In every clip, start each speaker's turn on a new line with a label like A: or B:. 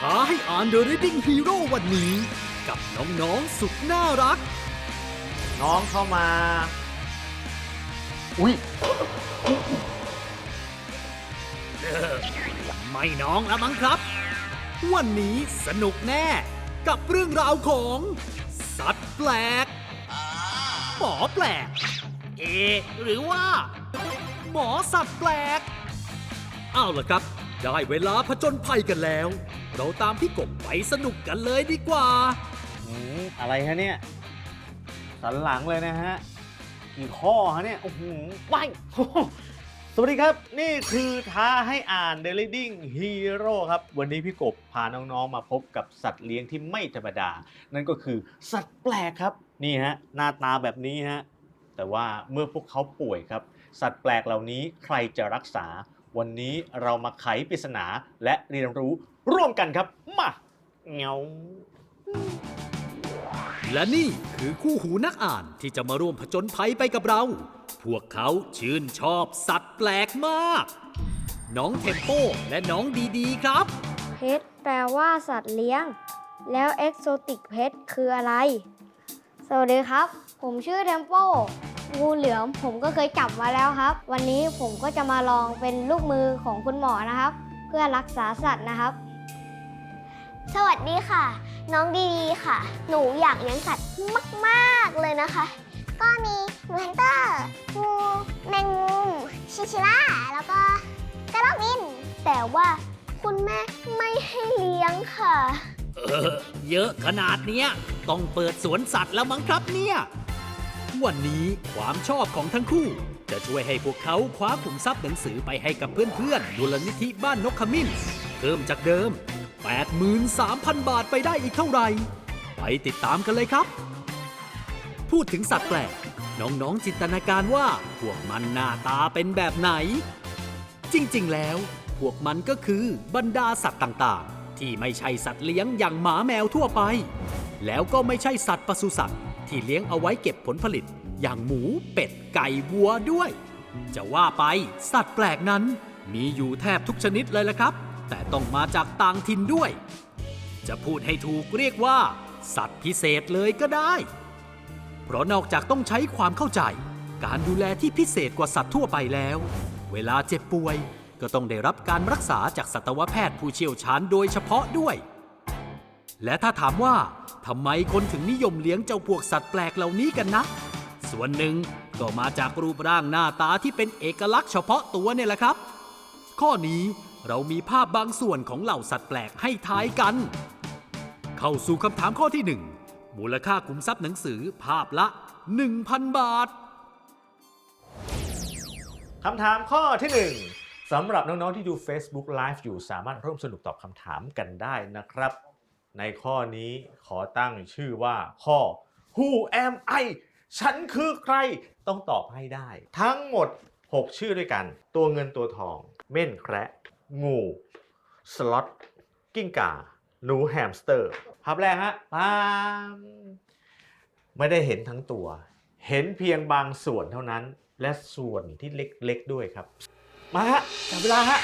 A: ท้าให้อ่าน The Reading Hero วันนี้ กับน้องๆสุดน่ารัก
B: น้องเข้ามา อุ้ย
A: ไม่น้องแล้วมั้งครับ วันนี้สนุกแน่ กับเรื่องราวของ สัตว์แปลก หมอแปลก เอ หรือว่า หมอสัตว์แปลก เอาล่ะครับ ได้เวลาผจญภัยกันแล้ว เราตามพี่กบไปสนุกกันเลยดีกว่า
B: อืมอะไรฮะเนี่ย สันหลังเลยนะฮะกี่ข้อฮะเนี่ย โอ้โหว้ายโอ้โหสวัสดีครับ นี่คือท้าให้อ่าน The Reading Hero ครับ วันนี้พี่กบพาน้อง ๆ มาพบกับสัตว์เลี้ยงที่ไม่ธรรมดา นั่นก็คือสัตว์แปลกครับ นี่ฮะ หน้าตาแบบนี้ฮะ แต่ว่าเมื่อพวกเขาป่วยครับ สัตว์แปลกเหล่านี้ใครจะรักษา วันนี้เรามาไขปริศนาและเรียนรู้ร่วมกันครับ มาเงา
A: และนี่คือคู่หูนักอ่านที่จะมาร่วมผจญภัยไปกับเรา พวกเขาชื่นชอบสัตว์แปลกมาก น้องเทมโปและน้องดีดีครับ
C: เพชแปลว่าสัตว์เลี้ยง แล้วเอ็กโซติกเพชคืออะไร สวัสดีครับ ผมชื่อเทมโป งูเหลือมผมก็เคยจับมาแล้วครับ วันนี้ผมก็จะมาลองเป็นลูกมือของคุณหมอนะครับ เพื่อรักษาสัตว์นะครับ
D: สวัสดีค่ะ น้องดีดีค่ะ หนูอยากเลี้ยงสัตว์มากๆเลยนะคะ ก็มีหนูแฮนเตอร์งูแมงมุมชิชิล่าแล้วก็กระรอกนินแต่ว่าคุณแม่ไม่ให้เลี้ยงค่ะ
A: เออเยอะขนาดเนี้ย ต้องเปิดสวนสัตว์แล้วมั้งครับเนี่ย วันนี้ความชอบของทั้งคู่ จะช่วยให้พวกเขาคว้าขุมทรัพย์หนังสือไปให้กับเพื่อนๆมูลนิธิบ้านนกขมิ้น เพิ่มจากเดิม 83,000 บาทไปได้อีกเท่าไหร่ ไปติดตามกันเลยครับ พูดถึงสัตว์แปลก น้องๆจินตนาการว่าพวกมันหน้าตาเป็นแบบไหน จริงๆแล้ว พวกมันก็คือบรรดาสัตว์ต่างๆ ที่ไม่ใช่สัตว์เลี้ยงอย่างหมาแมวทั่วไป แล้วก็ไม่ใช่สัตว์ปศุสัตว์ ที่เลี้ยงเอาไว้เก็บผลผลิต อย่างหมูเป็ดไก่วัวด้วย จะว่าไปสัตว์แปลกนั้น มีอยู่แทบทุกชนิดเลยละครับ แต่ต้องมาจากต่างถิ่นด้วย จะพูดให้ถูกเรียกว่า สัตว์พิเศษเลยก็ได้ เพราะนอกจากต้องใช้ความเข้าใจ การดูแลที่พิเศษกว่าสัตว์ทั่วไปแล้ว เวลาเจ็บป่วยก็ต้องได้รับการรักษาจากสัตวแพทย์ผู้เชี่ยวชาญโดยเฉพาะด้วย และถ้าถามว่าทำไมคนถึงนิยมเลี้ยงเจ้าพวกสัตว์แปลกเหล่านี้กันนะ ส่วนหนึ่งก็มาจากรูปร่างหน้าตาที่เป็นเอกลักษณ์เฉพาะตัวเนี่ยแหละครับ ข้อนี้เรามีภาพบางส่วนของเหล่าสัตว์แปลกให้ทายกัน เข้าสู่คำถามข้อที่ 1 มูลค่าขุมทรัพย์หนังสือภาพละ 1,000 บาท
B: คำถามข้อที่ 1สำหรับน้อง ๆ ที่ดู Facebook Live อยู่สามารถร่วมสนุกตอบคำถามกันได้นะครับ ในข้อนี้ขอตั้งชื่อว่าข้อ Who am I ฉันคือใครต้องตอบให้ได้ ทั้งหมด 6 ชื่อด้วยกัน ตัวเงินตัวทอง เม่นแคระงูสล็อตกิ้งก่าหนูแฮมสเตอร์ภาพแรกฮะปามไม่ได้เห็นทั้งตัว เห็นเพียงบางส่วนเท่านั้น และส่วนที่เล็กๆด้วยครับ มาฮะจับเวลาฮะ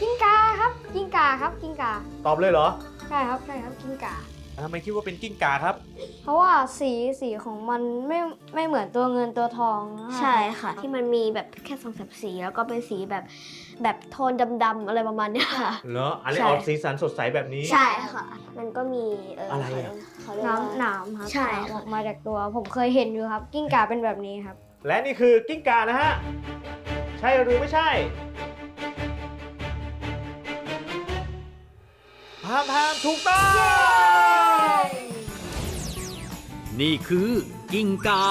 C: กิ้งกาครับกิ้งกาครับกิ้งกา
B: ตอบเลยเหรอ
C: ใช่ครับใช่ครับกิ้งกา
B: ทำไมคิดว่าเป็นกิ้งก่าครับ
C: เพราะว่าสีสีของมันไม่ไม่เหมือนตัวเงินตัวทองนะ
D: ใช่ค่ะ ที่มันมีแบบแค่สองสามสีแล้วก็เป็นสีแบบแบบโทนดำๆอะไรประมาณเนี้ยค่ะ
B: เหรออะไร
D: ใช่
B: ออกสีสันสดใสแบบนี้
D: ใช่ค่ะ มันก็มีเออ
B: อะ
D: อะไร
B: อะ
D: เขาเรียกว่า
C: น้ำหนามครับ
D: ใช่
C: หนาม
D: ค่ะ
C: ออกมาจากตัวผมเคยเห็นอยู่ครับ กิ้งกาเป็นแบบนี้ครับ
B: และนี่คือกิ้งก่านะฮะ ใช่หรือไม่ใช่ พามพามถูกต้อง
A: นี่คือกิ้งกา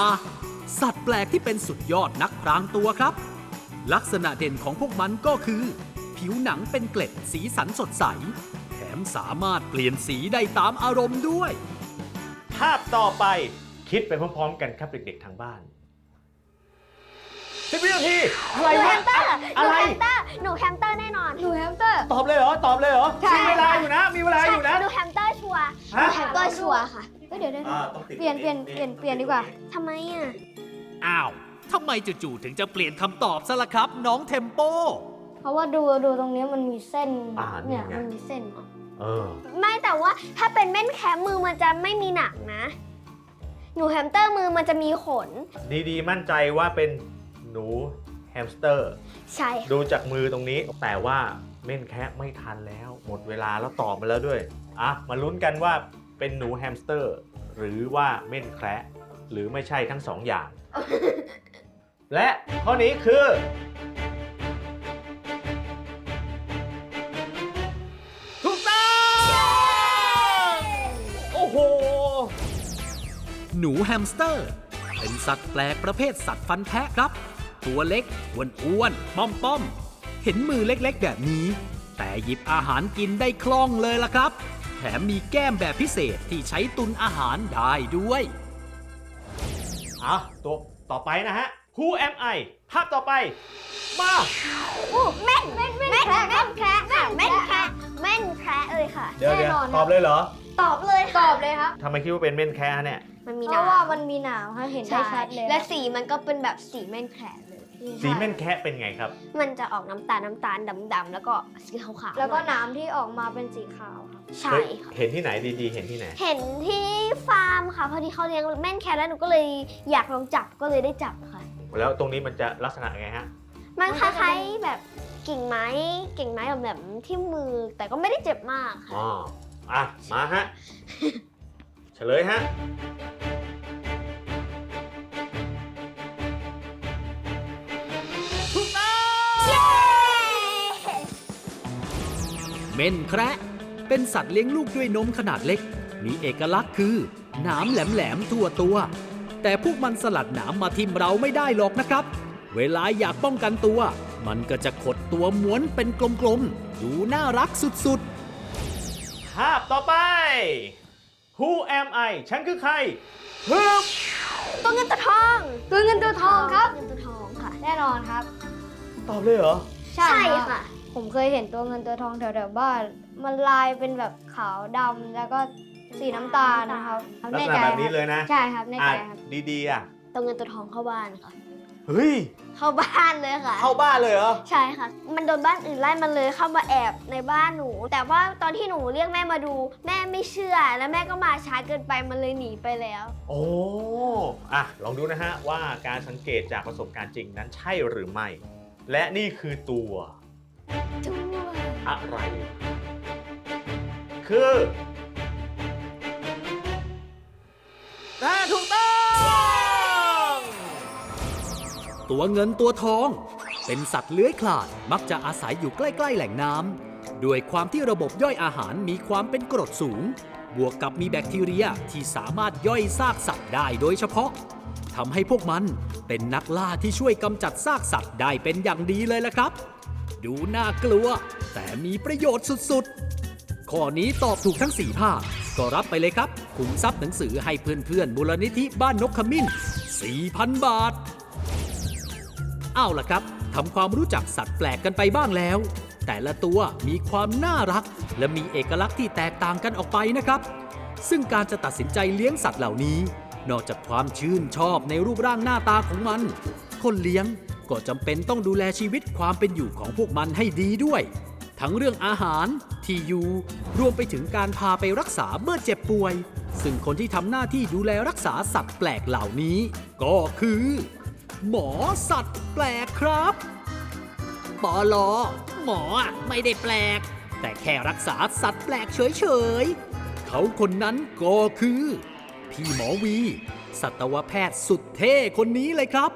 A: สัตว์แปลกที่เป็นสุดยอดนักพรางตัวครับ ลักษณะเด่นของพวกมันก็คือ ผิวหนังเป็นเกล็ดสีสันสดใส แถมสามารถเปลี่ยนสีได้ตามอารมณ์ด้วย
B: ภาพต่อไปคิดไปพร้อมๆกันครับเด็กๆทางบ้าน สิบวินาทีอะไร
D: หนูแฮ
B: วะ
D: มสเตอร์ห
B: อะ
D: นู
B: ไร
D: แฮมสเตอร์หนูแฮมสเตอร์แน่นอน
C: หนูแฮมสเตอร์
B: ตอบเลยเหรอ ตอบเลยเหรอ
C: ใช่
B: มีเวลาอยู่นะ มีเวลาอยู่นะ
D: หนูแฮมสเตอร์ชัวร์ห
B: ฮะ
D: นูแฮมสเตอร์ชัวร์ค่ะ
C: เฮ้ยเดี๋ยวเดี๋ยว
B: อ่าต้องติด
C: เปลี่ยนเปลี่ยนเปลี่ยนเปลี่ยนดีกว่า
D: ทำไมอะ
A: อ้าวทำไมจู่ๆถึงจะเปลี่ยนคำตอบซะล่ะครับ น้องเทมโป
C: เพราะว่าดูดูตรงนี้มันมีเส้น
B: อ่านี่
C: เนี่ย
B: ไง
C: มันมีเส้น
B: เออ
D: ไม่แต่ว่าถ้าเป็นแม่นแคมมือมันจะไม่มีหนังนะ หนูแฮมสเตอร์มือมันจะมีขน
B: ดีๆ มั่นใจว่าเป็น หนูแฮมสเตอร์
D: ใช่
B: ดูจากมือตรงนี้ แต่ว่าเม่นแคะไม่ทันแล้ว หมดเวลาแล้วตอบมาแล้วด้วย อะ มาลุ้นกันว่าเป็นหนูแฮมสเตอร์ หรือว่าเม่นแคระหรือไม่ใช่ทั้งสองอย่าง และข้อนี้คือ ถูกต้อง โอ้โห
A: หนูแฮมสเตอร์ เป็นสัตว์แปลกประเภทสัตว์ฟันแทะครับ ตัวเล็กอ้วนอ้วนๆป้อมป้อมๆ เห็นมือเล็กๆ แบบนี้ แต่หยิบอาหารกินได้คล่องเลยล่ะครับ แถมมีแก้มแบบพิเศษที่ใช้ตุนอาหารได้ด้วย
B: อะตัวต่อไปนะฮะ Who am I ภาพต่อไป มา
D: อู้แม่นแม่นแม่นแคระแม่นแคระค่ะแม่นแคระแม่นแคระเลยค่ะ
B: เดี๋ยวเดี๋ยว
C: แน่นอน
B: ตอบเลยเหรอ
D: ตอบเลย
C: ตอบเลยครับ
B: ทำไมคิดว่าเป็นเม่นแคะเนี่ย
D: มันมี
C: เพ
D: หนา
C: ราะว่ามันมีหนามครับเห็นได้
D: ใช่
C: ชัดเลย
D: และสีมันก็เป็นแบบสีแม่นแคระเลย
B: สีเม่นแคะเป็นไงครับ
D: มันจะออกน้ำตาลน้ำตาลดำๆแล้วก็สีขาวๆ
C: แล้วก็
D: ห
C: ห
D: น่อย
C: นามที่ออกมาเป็นสีขาวครับ
D: ใช่ค่ะ
B: เห็นที่ไหนดีๆ เห็นที่ไหน
D: เห็นที่ฟาร์มค่ะพอดีเขาเลี้ยงแม่นแคระแล้วหนูก็เลยอยากลองจับก็เลยได้จับค่ะ
B: แล้วตรงนี้มันจะลักษณะไงฮะ
D: มันคล้ายๆแบบกิ่งไม้กิ่งไม้แบบแบบที่มือแต่ก็ไม่ได้เจ็บมากค่ะ
B: อ๋อ อะ มาฮะ เฉลยฮะ
A: เม่นแคระเป็นสัตว์เลี้ยงลูกด้วยนมขนาดเล็ก มีเอกลักษณ์คือหนามแหลมๆทั่วตัว แต่พวกมันสลัดหนามมาทิ่มเราไม่ได้หรอกนะครับ เวลาอยากป้องกันตัว มันก็จะขดตัวม้วนเป็นกลมๆ ดูน่ารักสุด
B: ภาพต่อไป Who am I ฉันคือใครฮึบ
D: ตัวเงินตัวทอง
C: ตัวเงินตัวทองครับ
D: เงินตัวทองค่ะ
C: แน่นอนครับ
B: ตอบเลยเหรอ
C: ใช่
D: ใช่
C: รับ
D: ค่ะ
C: ผมเคยเห็นตัวเงินตัวทองแถวๆบ้าน มันลายเป็นแบบขาวดำแล้วก็สีน้ำตาลนะครับ
B: ลักษณะแบบนี้เลยนะ
C: ใช่ครับใน
B: อะ
C: ใจครับ
B: ดีๆอะ
D: ตัวเงินตัวทองเข้าบ้านค่ะ
B: เฮ้ย
D: เข้าบ้านเลยค่ะ
B: เข้าบ้านเลยเหรอ
D: ใช่ค่ะ มันโดนบ้านอื่นไล่มันเลยเข้ามาแอบในบ้านหนู แต่ว่าตอนที่หนูเรียกแม่มาดู แม่ไม่เชื่อ แล้วแม่ก็มาช้าเกินไปมันเลยหนีไปแล้ว
B: โอ้อะลองดูนะฮะว่าการสังเกตจากประสบการณ์จริงนั้นใช่หรือไม่ และนี่คือตัว
D: จัว
B: อะไร คืออ่าถูกต้อง
A: ๆตัวเงินตัวทอง เป็นสัตว์เลื้อยคลานมักจะอาศัยอยู่ใกล้ ๆ แหล่งน้ำด้วยความที่ระบบย่อยอาหารมีความเป็นกรดสูง บวกกับมีแบคทีเรียที่สามารถย่อยซากสัตว์ได้โดยเฉพาะทำให้พวกมันเป็นนักล่าที่ช่วยกำจัดซากสัตว์ได้เป็นอย่างดีเลยละครับ ดูน่ากลัว แต่มีประโยชน์สุดๆ ข้อนี้ตอบถูกทั้ง 4 ภาค ก็รับไปเลยครับขุมทรัพย์หนังสือให้เพื่อนๆมูลนิธิบ้านนกขมิ้น 4,000 บาท เอาล่ะครับทำความรู้จักสัตว์แปลกกันไปบ้างแล้ว แต่ละตัวมีความน่ารัก และมีเอกลักษณ์ที่แตกต่างกันออกไปนะครับ ซึ่งการจะตัดสินใจเลี้ยงสัตว์เหล่านี้ นอกจากความชื่นชอบในรูปร่างหน้าตาของมัน คนเลี้ยง ก็จำเป็นต้องดูแลชีวิตความเป็นอยู่ของพวกมันให้ดีด้วย ทั้งเรื่องอาหาร ที่อยู่รวมไปถึงการพาไปรักษาเมื่อเจ็บป่วย ซึ่งคนที่ทำหน้าที่ดูแลรักษาสัตว์แปลกเหล่านี้ ก็คือ หมอสัตว์แปลกครับปอลอหมอไม่ได้แปลก แต่แค่รักษาสัตว์แปลกเฉยๆ เขาคนนั้นก็คือ พี่หมอวี สัตวแพทย์สุดเท่คนนี้เลยครับ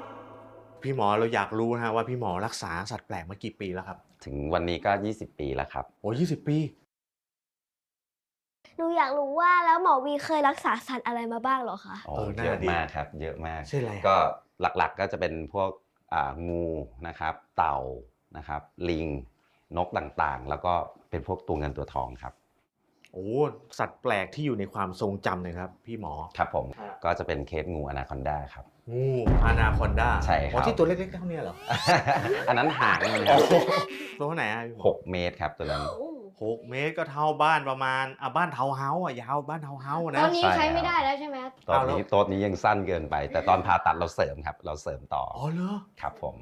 B: พี่หมอเราอยากรู้นะฮะว่าพี่หมอรักษาสัตว์แปลกมากี่ปีแล้วครับ
E: ถึงวันนี้ก็ 20 ปีแล้วครับ
B: โอ้ยี่สิบปี
D: หนูอยากรู้ว่าแล้วหมอวีเคยรักษาสัตว์อะไรมาบ้างเหรอคะ
E: โอ้
B: เออน่า
E: เยอะ
B: ดี
E: มากครับ เยอะมาก
B: ใช่ไรอะ
E: ก็หลักๆก็จะเป็นพวกอ่างูนะครับ เต่านะครับ ลิง นกต่างๆ แล้วก็เป็นพวกตัวเงินตัวทองครับ
B: โอ้สัตว์แปลกที่อยู่ในความทรงจำเลยครับ พี่หมอ
E: ครับผม
B: ครับ
E: ก็จะเป็นเคสงูอนาคอนดาครับ
B: งูอนาคอนดา
E: ใช่ครับ
B: อ๋อที่ตัวเล็กๆเท่านี้เหรอ
E: อันนั้นห่างมัน
B: โอ้
E: ครับ
B: โหตัวเท่าไหนอะพี่หมอ
E: หกเมตรครับตัวนั้น
B: หกเมตรก็เท่าบ้านประมาณอะบ้านเทาวน์เฮาส์อะยาวบ้านเทาวน์เฮาส์
C: ต
B: นะ
C: อนนี้
E: ใช่
C: ใช้ไม่
E: ครับ
C: ได้แล้วใช่ไหม
E: ตอนนี้
B: เอาแล้ว
E: โต๊ะนี้ยังสั้นเกินไป แต่ตอนผ่าตัดเราเสริมครับ เราเสริมต่อ
B: อ๋อเหรอ
E: ครับผม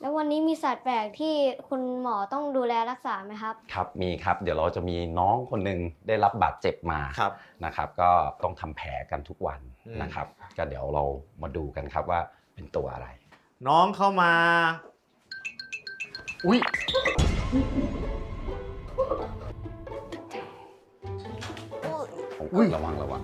C: แล้ววันนี้มีสัตว์แปลกที่คุณหมอต้องดูแลรักษาไหมครับ
E: ครับมีครับเดี๋ยวเราจะมีน้องคนหนึ่งได้รับบาดเจ็บมา
B: ครับ
E: นะครับก็ต้องทำแผลกันทุกวัน
B: อืม
E: นะครับ ก็เดี๋ยวเรามาดูกันครับว่าเป็นตัวอะไร
B: น้องเข้ามา อุ้ยอุ้ย
E: ระวังระวัง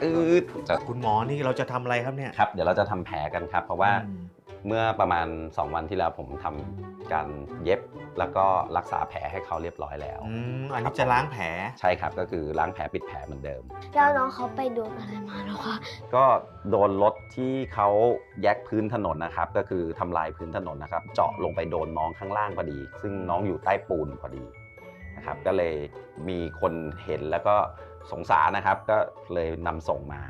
D: เออ
E: อืดจะ
B: คุณหมอนี่เราจะทำอะไรครับเนี่ย
E: ครับ เดี๋ยวเราจะทำแผลกันครับ เพราะว่า
B: อืม
E: เมื่อประมาณ 2 วันที่แล้วผมทำการเย็บแล้วก็รักษาแผลให้เขาเรียบร้อยแล้ว
B: อืมอันนี้จะล้างแผล
E: ใช่ครับก็คือล้างแผลปิดแผลเหมือนเดิม
D: แล้วน้องเขาไปโดนอะไรมาแล้วคะ
E: ก็โดนรถที่เขาแยกพื้นถนนนะครับ ก็คือทำลายพื้นถนนนะครับ เจาะลงไปโดนน้องข้างล่างพอดี ซึ่งน้องอยู่ใต้ปูนพอดีนะครับ ก็เลยมีคนเห็นแล้วก็สงสารนะครับ ก็เลยนำส่งมา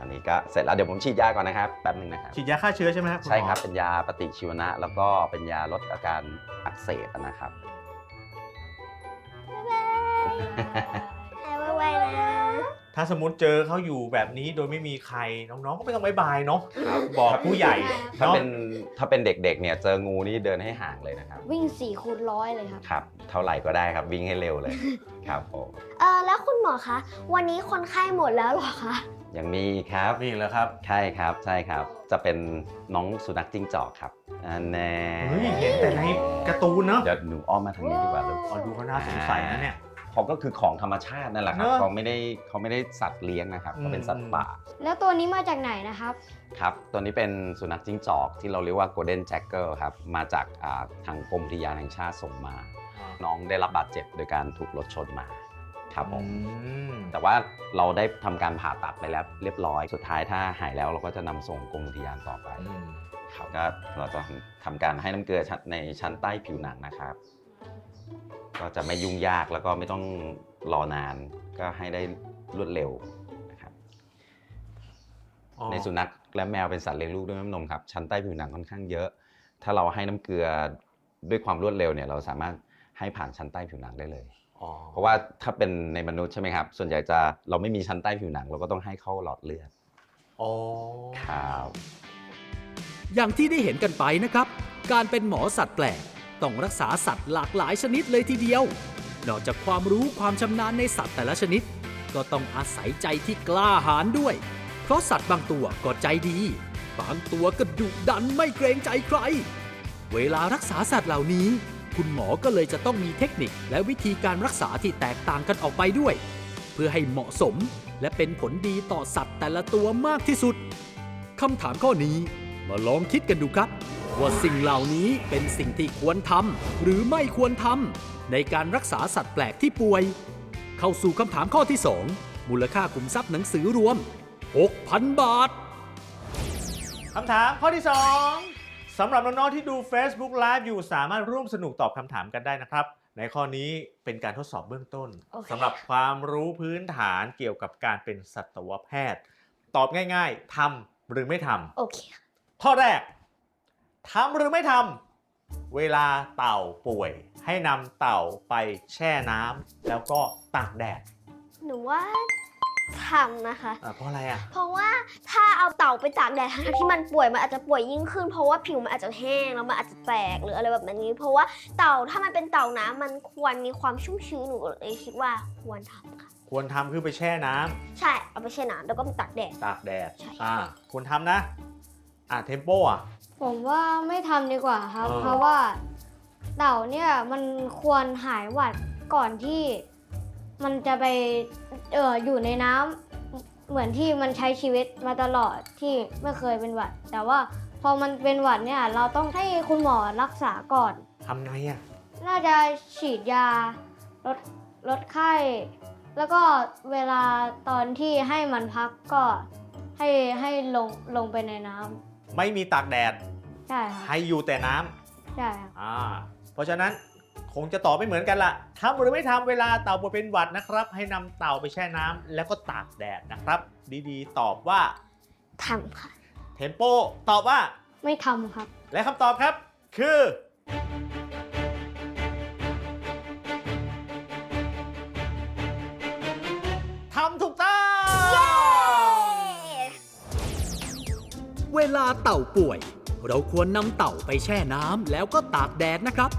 E: อันนี้ก็เสร็จแล้วเดี๋ยวผมฉีดยาก่อนนะครับแป๊บหนึงนะครับ
B: ฉีดยาฆ่าเชื้อใช่ไหมครับณหมอ
E: ใช่ครับเป็นยาปฏิชีวนะ แล้วก็เป็นยาลดอาการอักเสบนะครับ
D: หายไวๆนะ
B: ถ้าสมมติเจอเขาอยู่แบบนี้โดยไม่มีใครน้องๆก็ไม่ต้องบายบายเนาะบอกผู้ใหญ่
E: ถ้า
B: เนาะ
E: เป็นถ้าเป็นเด็กๆเนี่ยเจองูนี่เดินให้ห่างเลยนะครับ
C: วิ่ง4ี่คูณร้อยเลยครับ
E: ครับ เท่าไหร่ก็ได้ครับวิ่งให้เร็วเลยครับผม
D: เออแล้วคุณหมอคะ วันนี้คนไข้หมดแล้วเหรอคะ
E: ยังมีอีกครับ
B: นี่แหละครับ
E: ใช่ครับใช่ครับ จะเป็นน้องสุนัขจิ้งจอกครับอันแน่
B: เฮ้ยเห็นแต่ในการ์ตูนเนาะ
E: เดี๋ยวหนูอ้อมมาทางนี้ดีกว่าลูก
B: อ๋อดูเขาน่าสงสัยนะเนี่ย
E: เขาก็คือของธรรมชาตินั่นแหละครับ
B: เนอะ
E: เขาไม่ได้เขาไม่ได้สัตว์เลี้ยงนะครับเขาเป็นสัต
B: อื
E: ว์
B: ม
E: ป่า
C: แล้วตัวนี้มาจากไหนนะครับ
E: ครับตัวนี้เป็นสุนัขจิ้งจอกที่เราเรียกว่า golden jackal ครับมาจากอ่าทางกรมอุทยานแห่งชาติส่งมา น้องได้รับบาดเจ็บโดยการถูกรถชนมา ครับผม
B: อืม
E: แต่ว่าเราได้ทำการผ่าตัดไปแล้วเรียบร้อย สุดท้ายถ้าหายแล้วเราก็จะนำส่งกรมอุทยานต่อไป
B: อืม
E: ครับก็เราจะทำการให้น้ำเกลือชั้นในชั้นใต้ผิวหนังนะครับ ก็จะไม่ยุ่งยากแล้วก็ไม่ต้องรอนาน ก็ให้ได้รวดเร็วนะครับ
B: อ๋อ
E: ในสุนัขและแมวเป็นสัตว์เลี้ยงลูกด้วยน้ำนมครับ ชั้นใต้ผิวหนังค่อนข้างเยอะ ถ้าเราให้น้ำเกลือด้วยความรวดเร็วเนี่ย เราสามารถให้ผ่านชั้นใต้ผิวหนังได้เลย
B: อ๋อ
E: เพราะว่าถ้าเป็นในมนุษย์ใช่ไหมครับ ส่วนใหญ่จะเราไม่มีชั้นใต้ผิวหนัง เราก็ต้องให้เข้าหลอดเลือด
B: อ๋อ
E: ครับ
A: อย่างที่ได้เห็นกันไปนะครับ การเป็นหมอสัตว์แปลกต้องรักษาสัตว์หลากหลายชนิดเลยทีเดียว นอกจากความรู้ความชำนาญในสัตว์แต่ละชนิด ก็ต้องอาศัยใจที่กล้าหาญด้วย เพราะสัตว์บางตัวก็ใจดี บางตัวก็ดุดันไม่เกรงใจใคร เวลารักษาสัตว์เหล่านี้ คุณหมอก็เลยจะต้องมีเทคนิคและวิธีการรักษาที่แตกต่างกันออกไปด้วย เพื่อให้เหมาะสมและเป็นผลดีต่อสัตว์แต่ละตัวมากที่สุดคำถามข้อนี้มาลองคิดกันดูครับ ว่าสิ่งเหล่านี้เป็นสิ่งที่ควรทำหรือไม่ควรทำในการรักษาสัตว์แปลกที่ป่วย เข้าสู่คำถามข้อที่ 2 มูลค่าขุมทรัพย์หนังสือรวม 6,000 บาท
B: คำถามข้อที่ 2 สำหรับน้องๆที่ดู Facebook Live อยู่สามารถร่วมสนุกตอบคำถามกันได้นะครับ ในข้อนี้เป็นการทดสอบเบื้องต้น
C: โอเค
B: สำหรับความรู้พื้นฐานเกี่ยวกับการเป็นสัตวแพทย์ ตอบง่ายๆทำหรือไม่ทำ
D: โอเค
B: ข้อแรกทำหรือไม่ทำเวลาเต่าป่วย ให้นำเต่าไปแช่น้ำแล้วก็ตากแดด
D: หนูว่า ทำนะคะ
B: อะเพราะอะไรอะ
D: เพราะว่าถ้าเอาเต่าไปตากแดดทั้งที่มันป่วยมันอาจจะป่วยยิ่งขึ้น เพราะว่าผิวมันอาจจะแห้งแล้วมันอาจจะแตกหรืออะไรแบบนี้ เพราะว่าเต่าถ้ามันเป็นเต่าน้ำมันควรมีความชุ่มชื้นหนูเลยคิดว่าควรทำค่ะ
B: ควรทำคือไปแช่น้ำ
D: ใช่เอาไปแช่น้ำแล้วก็ไปตากแดด
B: ตากแดด
D: ใช่
B: อ่า ควรทำนะ อะเทมโปอะ
C: ผมว่าไม่ทำดีกว่าครับ
B: เออ
C: เพราะว่าเต่าเนี่ยมันควรหายหวัดก่อนที่ มันจะไปเอออยู่ในน้ำเหมือนที่มันใช้ชีวิตมาตลอดที่ไม่เคยเป็นหวัด แต่ว่าพอมันเป็นหวัดเนี่ยเราต้องให้คุณหมอรักษาก่อน
B: ทำไงอะ
C: น่าจะฉีดยาลดลดไข้ แล้วก็เวลาตอนที่ให้มันพักก็ให้ให้ลงลงไปในน้ำ
B: ไม่มีตากแดด
C: ใช่ครับ
B: ให้อยู่แต่น้ำ
C: ใช่ครับ
B: อ่าเพราะฉะนั้น คงจะตอบไม่เหมือนกันละทำหรือไม่ทำเวลาเต่าป่วยเป็นหวัดนะครับ ให้นำเต่าไปแช่น้ำแล้วก็ตากแดดนะครับ ดีๆ ตอบว่า
D: ทำค่ะ
B: เทมโปตอบว่า
C: ไม่ทำครับ
B: และคำตอบครับ คือ ทำถูกต้อง
A: เวลาเต่าป่วย เราควรนำเต่าไปแช่น้ำแล้วก็ตากแดดนะครับ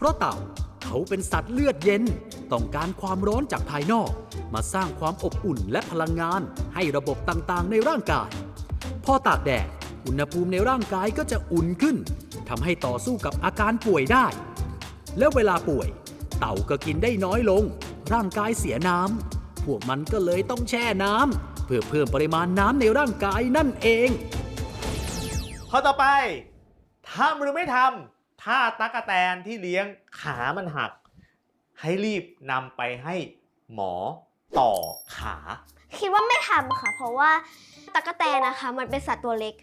A: เพราะเต่าเขาเป็นสัตว์เลือดเย็น ต้องการความร้อนจากภายนอก มาสร้างความอบอุ่นและพลังงานให้ระบบต่างๆ ในร่างกาย พอตากแดดอุณหภูมิในร่างกายก็จะอุ่นขึ้นทำให้ต่อสู้กับอาการป่วยได้ และเวลาป่วย เต่าก็กินได้น้อยลง ร่างกายเสียน้ำพวกมันก็เลยต้องแช่น้ำเพื่อเพิ่มปริมาณน้ำในร่างกายนั่นเอง
B: ข้อต่อไปทำหรือไม่ทำ ถ้าตั๊กแตนที่เลี้ยงขามันหัก ให้รีบนำไปให้หมอต่อขา
D: คิดว่าไม่ทำค่ะ เพราะว่าตะกแตนนะคะ มันเป็นสัตว์ตัวเล็ก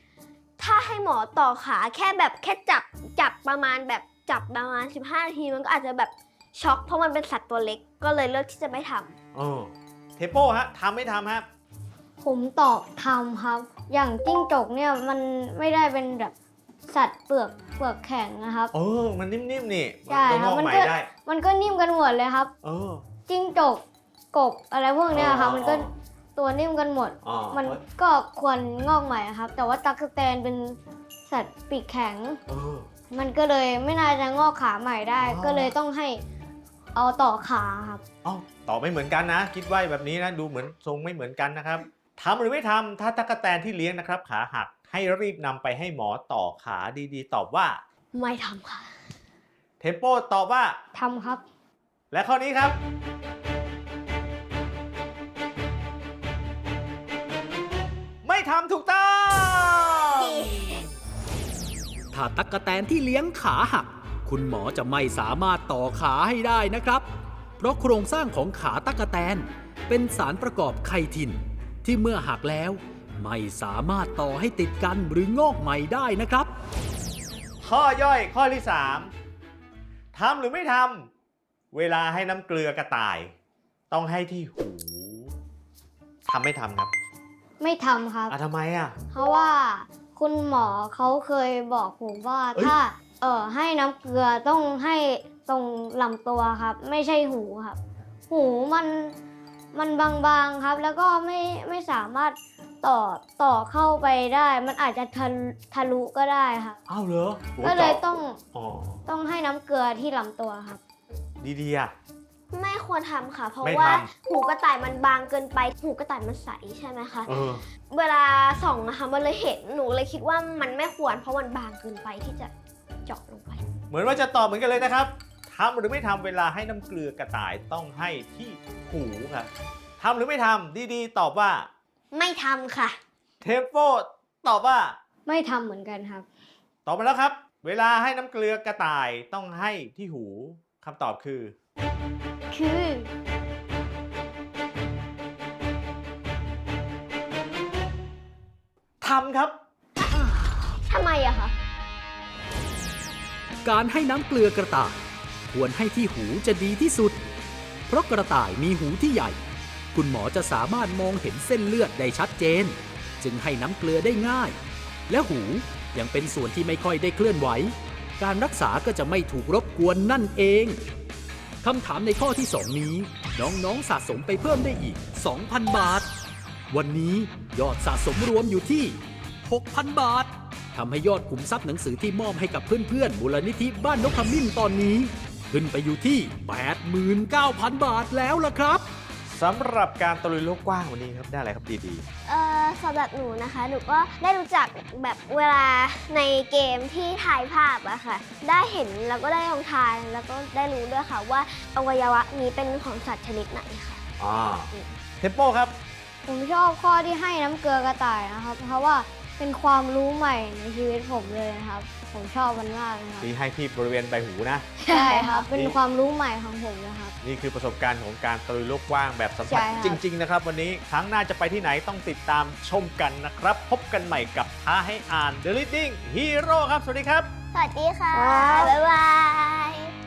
D: ถ้าให้หมอต่อขาแค่แบบแค่จับจับประมาณแบบจับประมาณ 15นาทีมันก็อาจจะแบบช็อกเพราะมันเป็นสัตว์ตัวเล็ก ก็เลยเลือกที่จะไม่ทำ
B: เออ เทโป้ฮะทำไม่ทำฮะ
C: ผมตอบทำครับ อย่างจิ้งจกเนี่ยมันไม่ได้เป็นแบบ สัตว์เปลือกเปลือกแข็งนะครับ
B: เออ มันนิ่มๆนี่
C: ใช่
B: มันก็ง
C: ครับ
B: อก
C: มัน
B: ใหม่
C: ก็
B: ได้
C: มันก็นิ่มกันหมดเลยครับ
B: เออ
C: จิ้งจกกบอะไรพวกเนี้ยครับ
B: อ๋อ
C: มันก็ตัวนิ่มกันหมด
B: อ๋อ
C: มันก็ควรงอกใหม่ครับ แต่ว่าตั๊กแตนเป็นสัตว์ปีกแข็ง
B: เออ
C: มันก็เลยไม่น่าจะงอกขาใหม่ได้
B: อ๋อ
C: ก็เลยต้องให้เอาต่อขาครับ
B: เอ้าตอบไม่เหมือนกันนะ คิดว่าแบบนี้นะ ดูเหมือนทรงไม่เหมือนกันนะครับทำหรือไม่ทำถ้าตั๊กแตนที่เลี้ยงนะครับ ขาหัก ให้รีบนำไปให้หมอต่อขาดีๆ ตอบว่า
D: ไม่ทำค่ะ
B: เทมโปตอบว่า
C: ทำครับ
B: และข้อนี้ครับ ไม่ทำถูกต้อง
A: ถ้าตั๊กแตนที่เลี้ยงขาหัก คุณหมอจะไม่สามารถต่อขาให้ได้นะครับ เพราะโครงสร้างของขาตั๊กแตน เป็นสารประกอบไคทิน ที่เมื่อหักแล้ว ไม่สามารถต่อให้ติดกันหรืองอกใหม่ได้นะครับ
B: ข้อย่อยข้อที่ 3ทำหรือไม่ทำเวลาให้น้ำเกลือกระต่าย ต้องให้ที่หูทำไม่ทำครับ
C: ไม่ทำครับ
B: อะทำไมอะ
C: เพราะว่าคุณหมอเขาเคยบอกผมว่า
B: เอ้ย
C: ถ้า เออให้น้ำเกลือต้องให้ตรงลำตัวครับ ไม่ใช่หูครับ หูมันมันบางๆครับ แล้วก็ไม่ไม่สามารถ ต่อต่อเข้าไปได้ มันอาจจะทะลุทะลุก็ได้ครับ
B: อ้าวเหรอหัว
C: ก็เลย
B: จาะ
C: ต้อง
B: อ๋อ
C: ต้องให้น้ำเกลือที่ลำตัวครับ
B: ดีๆอะ
D: ไม่ควรทำค่ะ เพราะ
B: ไม่
D: ว่า
B: ทำ
D: หูกระต่ายมันบางเกินไป หูกระต่ายมันใสใช่ไหมคะ
B: เออ
D: เวลาส่องนะคะมันเลยเห็นหนูเลยคิดว่ามันไม่ควร เพราะมันบางเกินไปที่จะเจาะลงไป
B: เหมือนว่าจะตอบเหมือนกันเลยนะครับทำหรือไม่ทำเวลาให้น้ำเกลือกระต่ายต้องให้ที่หูครับทำหรือไม่ทำดีๆ ตอบว่า
D: ไม่ทำค่ะ
B: เทมโปตอบว่า
C: ไม่ทำเหมือนกันครับ
B: ตอบมาแล้วครับ เวลาให้น้ำเกลือกระต่ายต้องให้ที่หูคำตอบคือ
C: คือ
B: ทำครับ
D: ทำไมอะคะ
A: การให้น้ำเกลือกระต่าย ควรให้ที่หูจะดีที่สุด เพราะกระต่ายมีหูที่ใหญ่ คุณหมอจะสามารถมองเห็นเส้นเลือดได้ชัดเจน จึงให้น้ำเกลือได้ง่าย และหูยังเป็นส่วนที่ไม่ค่อยได้เคลื่อนไหว การรักษาก็จะไม่ถูกรบกวนนั่นเองคำถามในข้อที่ 2 นี้ น้องๆสะสมไปเพิ่มได้อีก 2,000 บาท วันนี้ยอดสะสมรวมอยู่ที่ 6,000 บาททำให้ยอดขุมทรัพย์หนังสือที่มอบให้กับเพื่อนๆมูลนิธิบ้านนกขมิ้นตอนนี้ ขึ้นไปอยู่ที่ 89,000 บาทแล้วล่ะครับ
B: สำหรับการตะลุยโลกกว้างวันนี้ครับได้อะไรครับดี
D: เอ่อสำหรับหนูนะคะ หนูก็ได้รู้จักแบบเวลาในเกมที่ถ่ายภาพอะค่ะ ได้เห็นแล้วก็ได้ลองทายแล้วก็ได้รู้ด้วยค่ะว่าอวัยวะนี้เป็นของสัตว์ชนิดไหนค่ะ
B: ๆอ่าเทมโปครับ
C: ผมชอบข้อที่ให้น้ำเกลือกระต่ายนะครับ เพราะว่าเป็นความรู้ใหม่ในชีวิตผมเลยนะครับ ผมชอบมันมากนะครับ
B: ที่ให้ที่บริเวณใบหูนะ
C: ใช่ครับ เป็นความรู้ใหม่ของผมนะครับ
B: นี่คือประสบการณ์ของการตะลุยโลกกว้างแบบสัมผัส
C: ใช่ครับ
B: จริง ๆ นะครับ วันนี้ครั้งหน้าจะไปที่ไหนต้องติดตามชมกันนะครับ พบกันใหม่กับท้าให้อ่าน The Reading Hero ครับ สวัสดีครับ
D: สวัสดีค่ะ
C: ครับ
D: บ๊ายบาย